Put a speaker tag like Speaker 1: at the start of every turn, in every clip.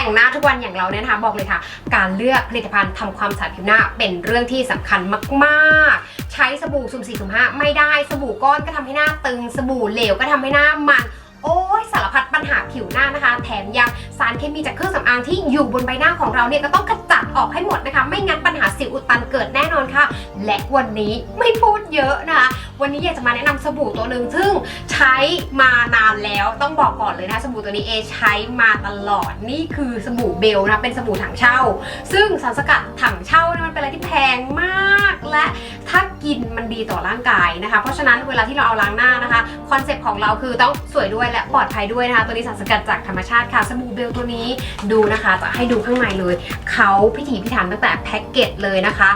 Speaker 1: แต่งหน้าทุกวันอย่างเราเนี่ยนะคะบอกเลยค่ะ การเลือกผลิตภัณฑ์ทำความสะอาดผิวหน้าเป็นเรื่องที่สำคัญมากๆ ใช้สบู่สุ่มสี่สุ่มห้าไม่ได้สบู่ก้อนก็ทำให้หน้าตึง สบู่เหลวก็ทำให้หน้ามันโอ้ยสารพัดปัญหาผิวหน้านะคะ แถมยังสารเคมีจากเครื่องสำอางที่อยู่บนใบหน้าของเราเนี่ยก็ต้องขจัดออกให้หมดนะคะ ไม่งั้นปัญหาสิวอุดตันเกิดแน่นอนค่ะ และวันนี้ไม่พูดเยอะนะคะ วันนี้อยากจะมาแนะนำสบู่ตัวหนึ่งซึ่งใช้มานานแล้วต้องบอกก่อนเลยนะคะสบู่ตัวนี้เอใช้มาตลอดนี่คือสบู่เบลนะเป็นสบู่ถังเช่า ซึ่งสารสกัดถังเช่าเนี่ยมันเป็นอะไรที่แพงมากและถ้ากินมันดีต่อร่างกายนะคะ เพราะฉะนั้นเวลาที่เราเอาล้างหน้านะคะคอนเซปต์ของเราคือต้องสวยด้วยและปลอดภัยด้วยนะคะ ตัวนี้สารสกัดจากธรรมชาติค่ะสบู่เบลตัวนี้ดูนะคะ จะให้ดูข้างในเลยเขาพิถีพิถันตั้งแต่แพ็กเกจเลยนะคะ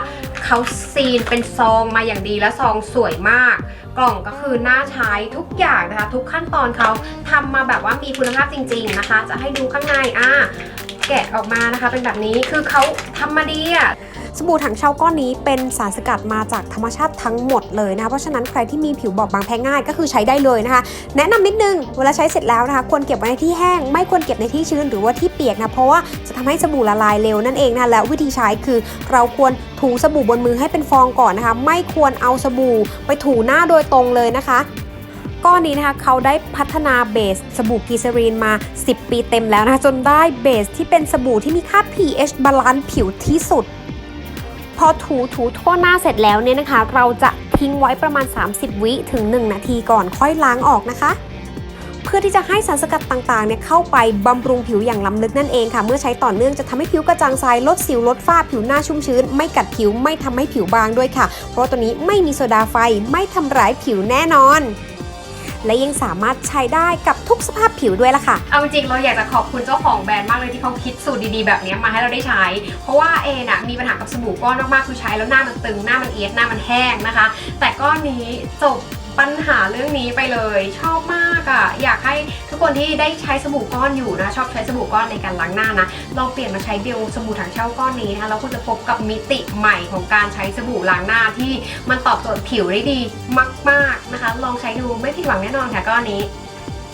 Speaker 1: เขาซีนเป็นซองมาอย่างดีและซองสวยมาก กล่องก็คือน่าใช้ทุกอย่างนะคะ ทุกขั้นตอนเขาทำมาแบบว่ามีคุณภาพจริง ๆนะคะ จะให้ดูข้างในอะแกะออกมานะคะ เป็นแบบนี้คือเขาทำมาดีอะ
Speaker 2: สบู่ถังเช่าก้อนนี้เป็นสารสกัดมาจากธรรมชาติทั้งหมดเลยนะคะ เพราะฉะนั้นใครที่มีผิวบอบบางแพ้ง่ายก็คือใช้ได้เลยนะคะ แนะนำนิดนึง เวลาใช้เสร็จแล้วนะคะ ควรเก็บไว้ในที่แห้ง ไม่ควรเก็บในที่ชื้นหรือว่าที่เปียกนะ เพราะว่าจะทำให้สบู่ละลายเร็วนั่นเองนะ แล้ววิธีใช้คือเราควรถูสบู่บนมือให้เป็นฟองก่อนนะคะ ไม่ควรเอาสบู่ไปถูหน้าโดยตรงเลยนะคะก้อนนี้นะคะเขาได้พัฒนาเบสสบู่กีเซรีนมา 10 ปีเต็มแล้วนะคะจนได้เบสที่เป็นสบู่ที่มีค่า pH บาลานซ์ผิวที่สุด พอถูถูทั่วหน้าเสร็จแล้วเนี่ยนะคะ เราจะทิ้งไว้ประมาณ 30 วิถึง 1 นาทีก่อนค่อยล้างออกนะคะ เพื่อที่จะให้สารสกัดต่างๆเนี่ยเข้าไปบำรุงผิวอย่างล้ำลึกนั่นเองค่ะ เมื่อใช้ต่อเนื่องจะทำให้ผิวกระจ่างใสลดสิวลดฝ้าผิวหน้าชุ่มชื้น ไม่กัดผิวไม่ทำให้ผิวบางด้วยค่ะ เพราะตัวนี้ไม่มีโซดาไฟไม่ทำร้ายผิวแน่นอน และยังสามารถใช้ได้กับทุกสภาพผิวด้วยล่ะค่ะ
Speaker 1: เอาจริงเราอยากจะขอบคุณเจ้าของแบรนด์มากเลยที่เขาคิดสูตรดีๆแบบนี้มาให้เราได้ใช้ เพราะว่าเอน่ะมีปัญหากับสบู่ก้อนมากๆคือใช้แล้วหน้ามันตึงหน้ามันเอียดหน้ามันแห้งนะคะ แต่ก้อนนี้จบ ปัญหาเรื่องนี้ไปเลยชอบมากอะ่ะอยากให้ทุกคนที่ได้ใช้สบู่ก้อนอยู่นะชอบใช้สบู่ก้อนในการล้างหน้านะลองเปลี่ยนมาใช้เบลสบู่ถังเช่าก้อนนี้นะคะแล้วคุณจะพบกับมิติใหม่ของการใช้สบู่ล้างหน้าที่มันตอบโจทย์ผิวได้ดีมาก ๆนะคะ ลองใช้ดูไม่ผิดหวังแน่นอนค่ะก้อนนี้